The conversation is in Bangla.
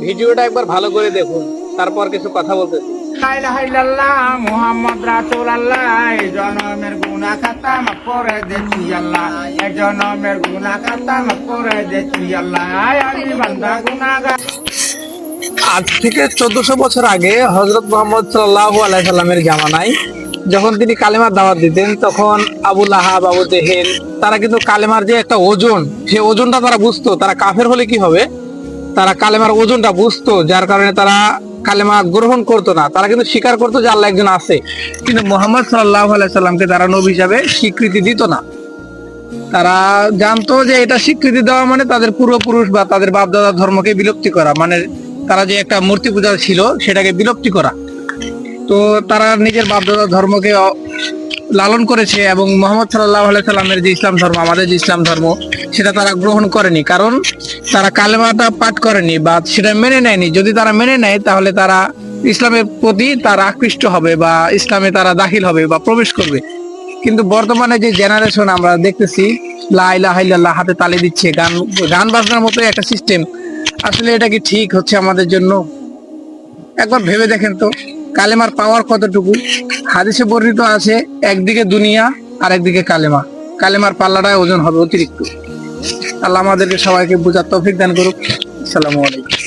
ভিডিওটা একবার ভালো করে দেখুন তারপর কিছু কথা বলতেছি। লা ইলাহা ইল্লাল্লাহ মুহাম্মদ রাসূলুল্লাহ এই জনমের গুনাহ খাতা মাফ করে দিচ্ছি আল্লাহ। জনমের গুনাহ খাতা মাফ করে দিচ্ছি আল্লাহ। আমি বান্দা গুনাহগার। আজ থেকে চোদ্দশো বছর আগে হজরত মোহাম্মদ সাল্লাহ আলাইসাল্লামের জামানায় যখন তিনি কালেমার দাওয়াত দিতেন তখন আবু লাহাব আবু জেহেল তারা কিন্তু কালেমার যে একটা ওজন সে ওজনটা তারা বুঝতো তারা কাফের হলে কি হবে? তারা কালেমার ওজনটা বুঝতো, যার কারণে তারা কালেমা গ্রহণ করতো না। তারা কিন্তু স্বীকার করতো যে আল্লাহ একজন আছে। কিন্তু মোহাম্মদ সাল্লাহ তারা নবী হিসাবে স্বীকৃতি দিত না। তারা জানতো যে এটা স্বীকৃতি দেওয়া মানে তাদের পূর্বপুরুষ বা তাদের বাপদাদা ধর্মকে বিলুপ্তি করা। মানে তারা যে একটা মূর্তি পূজা ছিল, সেটাকে বিলুপ্তি করা। তো তারা নিজের বাপদাদা ধর্মকে লালন করেছে এবং মোহাম্মদ সাল্লাহ সাল্লামের যে ইসলাম ধর্ম, আমাদের যে ইসলাম ধর্ম, সেটা তারা গ্রহণ করেনি। কারণ তারা কালেমাটা পাঠ করেনি বা সেটা মেনে নেয়নি। যদি তারা মেনে নেয়, তাহলে তারা ইসলামের প্রতি তারা আকৃষ্ট হবে বা ইসলামে তারা দাখিল হবে বা প্রবেশ করবে। কিন্তু বর্তমানে যে জেনারেশন আমরা দেখতেছি লাইলা হাতে তালি দিচ্ছে, গান গান বাজনার মতো একটা সিস্টেম আসলে এটা কি ঠিক হচ্ছে আমাদের জন্য? একবার ভেবে দেখেন তো। কালেমার পাওয়ার কতটুকু? হাদিসে বর্ণিত আছে, একদিকে দুনিয়া আর একদিকে কালেমা। কালেমার পাল্লাটায় ওজন হবে অতিরিক্ত। আল্লাহ আমাদেরকে সবাইকে বোঝার তৌফিক দান করুক। আসসালামু আলাইকুম।